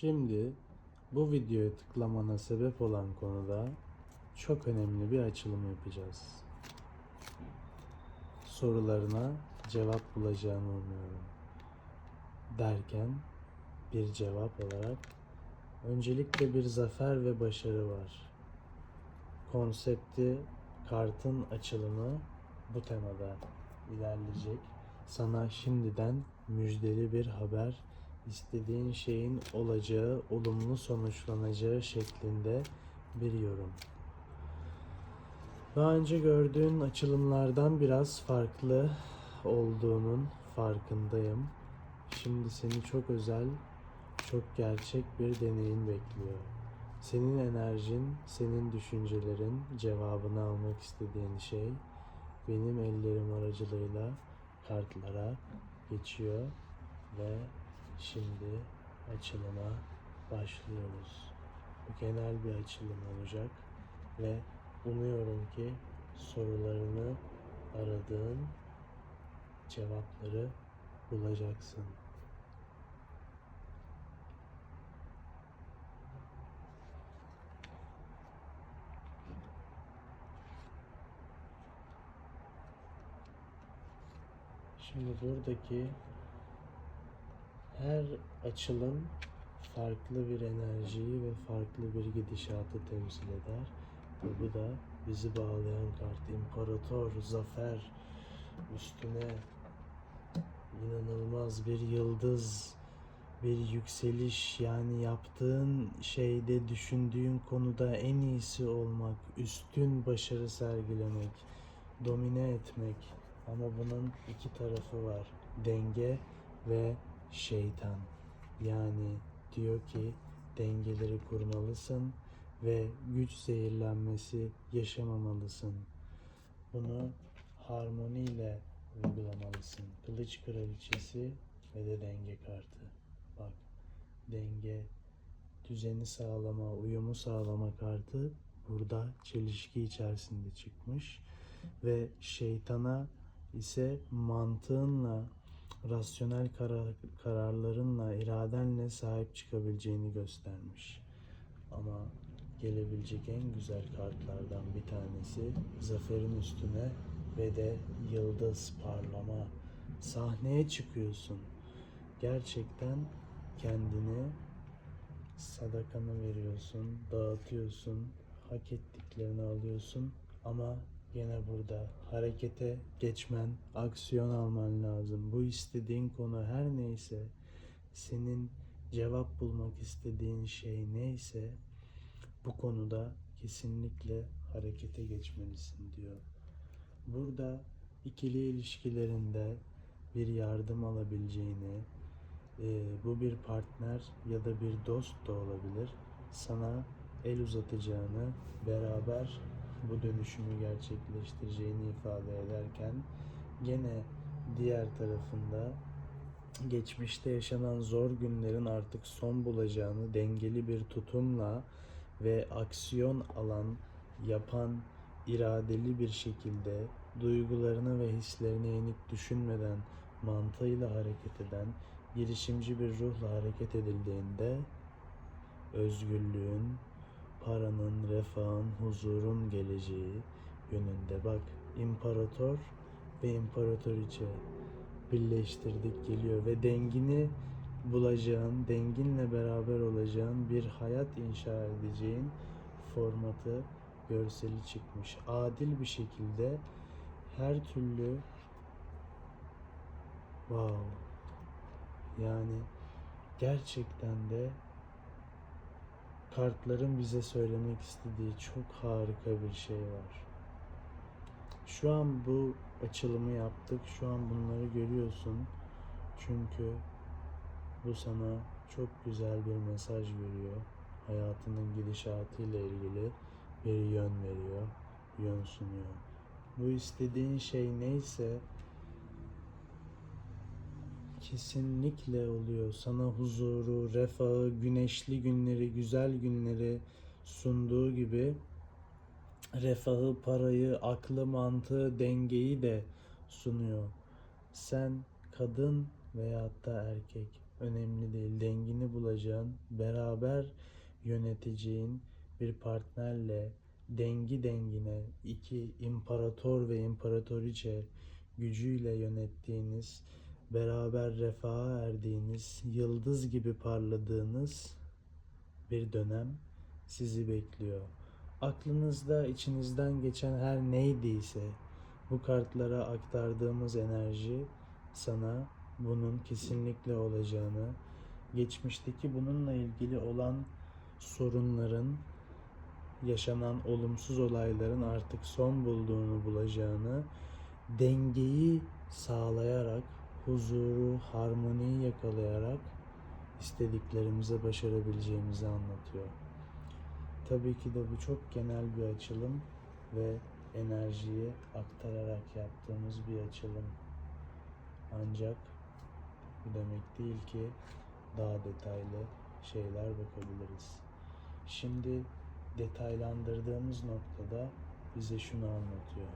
Şimdi bu videoya tıklamana sebep olan konuda çok önemli bir açılım yapacağız. Sorularına cevap bulacağını umuyorum. Derken bir cevap olarak öncelikle bir zafer ve başarı var. Konsepti kartın açılımı bu temada ilerleyecek. Sana şimdiden müjdeli bir haber, istediğin şeyin olacağı, olumlu sonuçlanacağı şeklinde bir yorum. Daha önce gördüğün açılımlardan biraz farklı olduğunun farkındayım. Şimdi seni çok özel, çok gerçek bir deneyim bekliyor. Senin enerjin, senin düşüncelerin, cevabını almak istediğin şey benim ellerim aracılığıyla kartlara geçiyor ve şimdi açılıma başlıyoruz. Bu genel bir açılım olacak ve umuyorum ki sorularını aradığın cevapları bulacaksın. Şimdi buradaki her açılım farklı bir enerjiyi ve farklı bir gidişatı temsil eder. Ve bu da bizi bağlayan kart. İmparator, zafer, üstüne inanılmaz bir yıldız, bir yükseliş yani yaptığın şeyde düşündüğün konuda en iyisi olmak, üstün başarı sergilemek, domine etmek. Ama bunun iki tarafı var. Denge ve şeytan. Yani diyor ki dengeleri kurmalısın ve güç zehirlenmesi yaşamamalısın. Bunu harmoniyle uygulamalısın. Kılıç kraliçesi ve de denge kartı. Bak denge, düzeni sağlama, uyumu sağlama kartı burada çelişki içerisinde çıkmış ve şeytana ise mantığınla, rasyonel karar, kararlarınla, iradenle sahip çıkabileceğini göstermiş. Ama gelebilecek en güzel kartlardan bir tanesi zaferin üstüne ve de yıldız parlama. Sahneye çıkıyorsun. Gerçekten kendini sadakanı veriyorsun, dağıtıyorsun, hak ettiklerini alıyorsun ama Yine burada harekete geçmen, aksiyon alman lazım. Bu istediğin konu her neyse, senin cevap bulmak istediğin şey neyse bu konuda kesinlikle harekete geçmelisin diyor. Burada ikili ilişkilerinde bir yardım alabileceğini, e, bu bir partner ya da bir dost da olabilir, sana el uzatacağını, beraber bu dönüşümü gerçekleştireceğini ifade ederken gene diğer tarafında geçmişte yaşanan zor günlerin artık son bulacağını dengeli bir tutumla ve aksiyon alan, yapan, iradeli bir şekilde duygularını ve hislerini yenik düşünmeden mantığıyla hareket eden girişimci bir ruhla hareket edildiğinde özgürlüğün, paranın, refahın, huzurun geleceği yönünde. Bak imparator ve imparatoriçe birleştirdik geliyor ve dengini bulacağın, denginle beraber olacağın bir hayat inşa edeceğin formatı, görseli çıkmış. Adil bir şekilde her türlü wow yani gerçekten de kartların bize söylemek istediği çok harika bir şey var. Şu an bu açılımı yaptık. Şu an bunları görüyorsun. Çünkü bu sana çok güzel bir mesaj veriyor. Hayatının gidişatıyla ilgili bir yön veriyor, yön sunuyor. Bu istediğin şey neyse kesinlikle oluyor. Sana huzuru, refahı, güneşli günleri, güzel günleri sunduğu gibi refahı, parayı, aklı, mantığı, dengeyi de sunuyor. Sen kadın veyahut da erkek önemli değil. Dengini bulacağın, beraber yöneteceğin bir partnerle dengi dengine iki imparator ve imparatoriçe gücüyle yönettiğiniz, beraber refaha erdiğiniz, yıldız gibi parladığınız bir dönem sizi bekliyor. Aklınızda, içinizden geçen her neydiyse bu kartlara aktardığımız enerji sana bunun kesinlikle olacağını, geçmişteki bununla ilgili olan sorunların, yaşanan olumsuz olayların artık son bulduğunu bulacağını, dengeyi sağlayarak, huzuru, harmoniyi yakalayarak istediklerimize başarabileceğimizi anlatıyor. Tabii ki de bu çok genel bir açılım ve enerjiyi aktararak yaptığımız bir açılım. Ancak bu demek değil ki daha detaylı şeyler bakabiliriz. Şimdi detaylandırdığımız noktada bize şunu anlatıyor.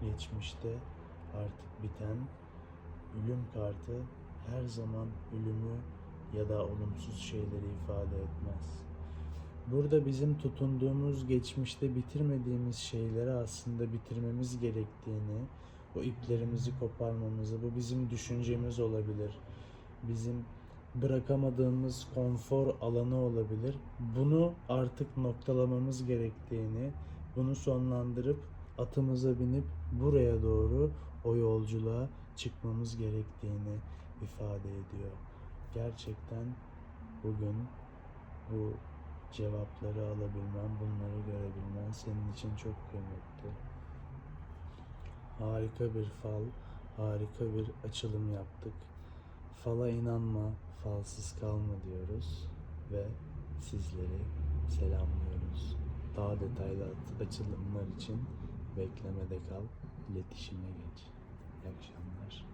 Geçmişte artık biten ölüm kartı her zaman ölümü ya da olumsuz şeyleri ifade etmez. Burada bizim tutunduğumuz, geçmişte bitirmediğimiz şeyleri aslında bitirmemiz gerektiğini, o iplerimizi koparmamızı, bu bizim düşüncemiz olabilir. Bizim bırakamadığımız konfor alanı olabilir. Bunu artık noktalamamız gerektiğini, bunu sonlandırıp atımıza binip buraya doğru o yolculuğa çıkmamız gerektiğini ifade ediyor. Gerçekten bugün bu cevapları alabilmen, bunları görebilmen senin için çok kıymetli. Harika bir fal, harika bir açılım yaptık. Fala inanma, falsız kalma diyoruz ve sizleri selamlıyoruz. Daha detaylı açılımlar için beklemede kal, iletişime geç. İyi akşamlar.